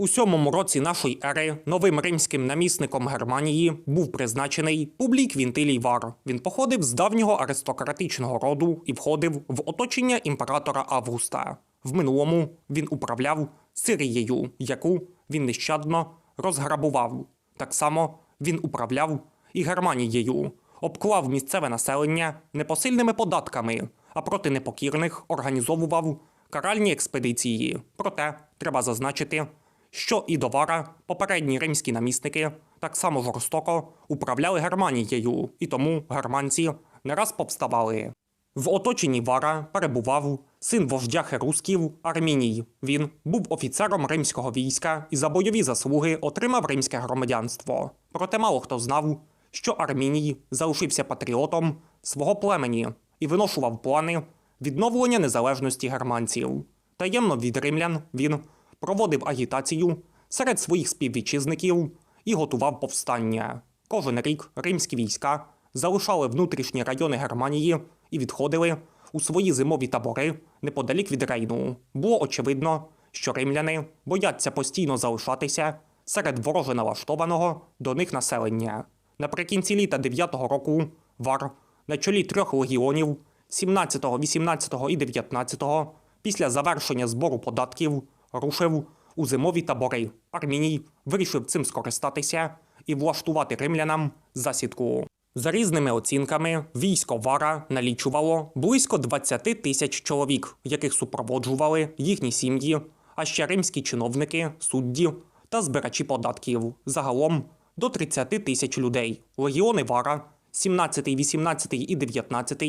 У сьомому році нашої ери новим римським намісником Германії був призначений Публій Квінтилій Вар. Він походив з давнього аристократичного роду і входив в оточення імператора Августа. В минулому він управляв Сирією, яку він нещадно розграбував. Так само він управляв і Германією, обклав місцеве населення непосильними податками, а проти непокірних організовував каральні експедиції. Проте треба зазначити, що і до Вара попередні римські намісники так само жорстоко управляли Германією, і тому германці не раз повставали. В оточенні Вара перебував син вождя херусків Арміній. Він був офіцером римського війська і за бойові заслуги отримав римське громадянство. Проте мало хто знав, що Арміній залишився патріотом свого племені і виношував плани відновлення незалежності германців. Таємно від римлян він проводив агітацію серед своїх співвітчизників і готував повстання. Кожен рік римські війська залишали внутрішні райони Германії і відходили у свої зимові табори неподалік від Рейну. Було очевидно, що римляни бояться постійно залишатися серед вороже налаштованого до них населення. Наприкінці літа 9-го року Вар на чолі трьох легіонів 17, 18 і 19 після завершення збору податків рушив у зимові табори. Арміній вирішив цим скористатися і влаштувати римлянам засідку. За різними оцінками, військо Вара налічувало близько 20 тисяч чоловік, яких супроводжували їхні сім'ї, а ще римські чиновники, судді та збирачі податків. Загалом до 30 тисяч людей. Легіони Вара, 17, 18 і 19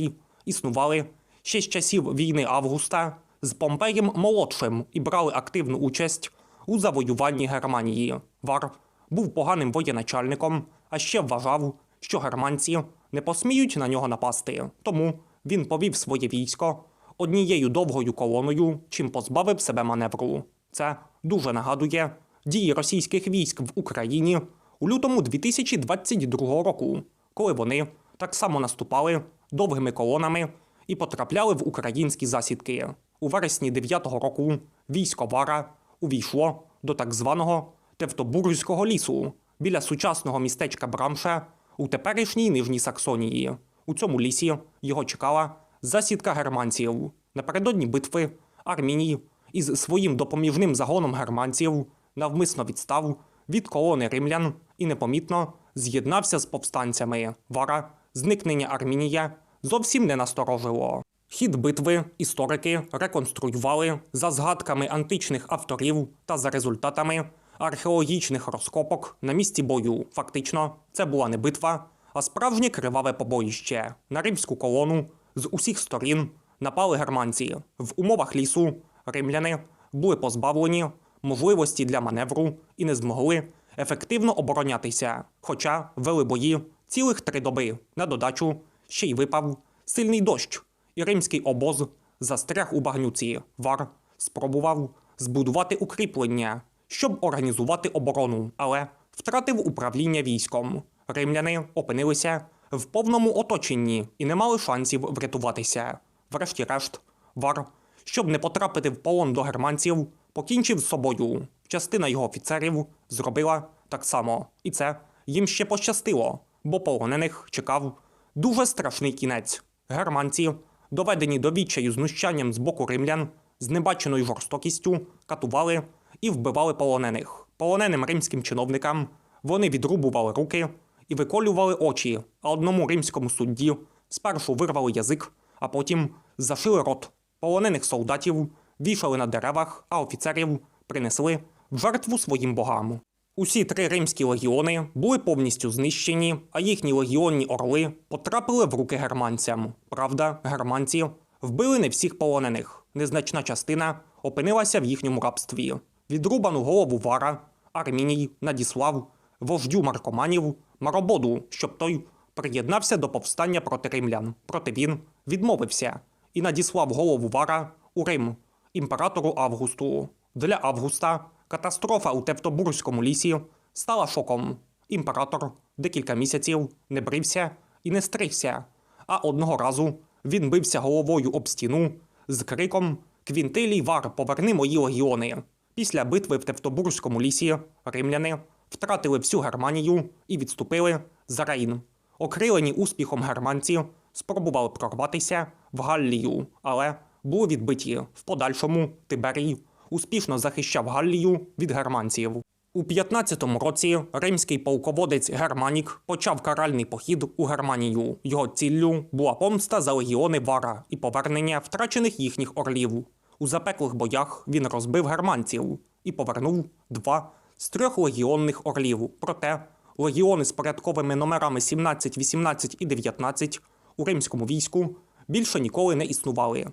існували ще з часів війни Августа з Помпеєм молодшим і брали активну участь у завоюванні Германії. Вар був поганим воєначальником, а ще вважав, що германці не посміють на нього напасти. Тому він повів своє військо однією довгою колоною, чим позбавив себе маневру. Це дуже нагадує дії російських військ в Україні у лютому 2022 року, коли вони так само наступали довгими колонами і потрапляли в українські засідки. У вересні 9-го року військо Вара увійшло до так званого Тевтобурзького лісу біля сучасного містечка Брамше у теперішній Нижній Саксонії. У цьому лісі його чекала засідка германців. Напередодні битви Арміній із своїм допоміжним загоном германців навмисно відстав від колони римлян і непомітно з'єднався з повстанцями. Вара зникнення Армінія зовсім не насторожило. Хід битви історики реконструювали за згадками античних авторів та за результатами археологічних розкопок на місці бою. Фактично, це була не битва, а справжнє криваве побоїще. На римську колону з усіх сторін напали германці. В умовах лісу римляни були позбавлені можливості для маневру і не змогли ефективно оборонятися, хоча вели бої цілих три доби. На додачу ще й випав сильний дощ, і римський обоз застряг у багнюці. Вар спробував збудувати укріплення, щоб організувати оборону, але втратив управління військом. Римляни опинилися в повному оточенні і не мали шансів врятуватися. Врешті-решт, вар, щоб не потрапити в полон до германців, покінчив з собою. Частина його офіцерів зробила так само, і це їм ще пощастило, бо полонених чекав дуже страшний кінець. Германці, доведені до відчаю знущанням з боку римлян, з небаченою жорстокістю катували і вбивали полонених. Полоненим римським чиновникам вони відрубували руки і виколювали очі, а одному римському судді спершу вирвали язик, а потім зашили рот. Полонених солдатів вішали на деревах, а офіцерів принесли в жертву своїм богам. Усі три римські легіони були повністю знищені, а їхні легіонні орли потрапили в руки германцям. Правда, германці вбили не всіх полонених. Незначна частина опинилася в їхньому рабстві. Відрубану голову вара Арміній надіслав вождю маркоманів Марободу, щоб той приєднався до повстання проти римлян. Проте він відмовився і надіслав голову вара у Рим імператору Августу. Для Августа катастрофа у Тевтобурзькому лісі стала шоком. Імператор декілька місяців не брився і не стригся, а одного разу він бився головою об стіну з криком Квінтилій вар, поверни мої легіони. Після битви в Тевтобурзькому лісі римляни втратили всю Германію і відступили за Рейн. Окрилені успіхом германці спробували прорватися в Галлію, але були відбиті. В подальшому Тиберій успішно захищав Галлію від германців. У 15-му році римський полководець Германік почав каральний похід у Германію. Його ціллю була помста за легіони Вара і повернення втрачених їхніх орлів. У запеклих боях він розбив германців і повернув два з трьох легіонних орлів. Проте легіони з порядковими номерами 17, 18 і 19 у римському війську більше ніколи не існували.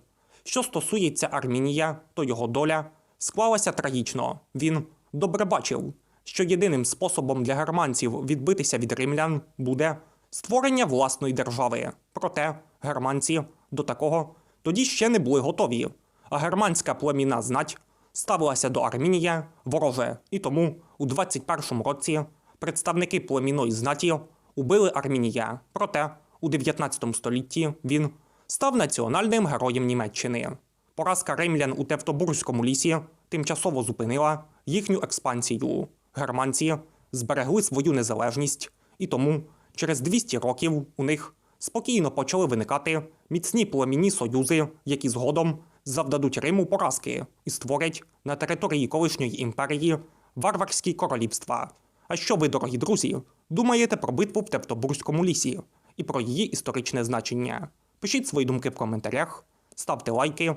Що стосується Армінія, то його доля склалася трагічно. Він добре бачив, що єдиним способом для германців відбитися від римлян буде створення власної держави. Проте германці до такого тоді ще не були готові, а германська племінна знать ставилася до Армінія вороже, і тому у 21 році представники племінної знаті убили Армінія. Проте у 19 столітті він став національним героєм Німеччини. Поразка римлян у Тевтобурзькому лісі тимчасово зупинила їхню експансію. Германці зберегли свою незалежність, і тому через 200 років у них спокійно почали виникати міцні племінні союзи, які згодом завдадуть Риму поразки і створять на території колишньої імперії варварські королівства. А що ви, дорогі друзі, думаєте про битву в Тевтобурзькому лісі і про її історичне значення? Пишіть свої думки в коментарях, ставте лайки,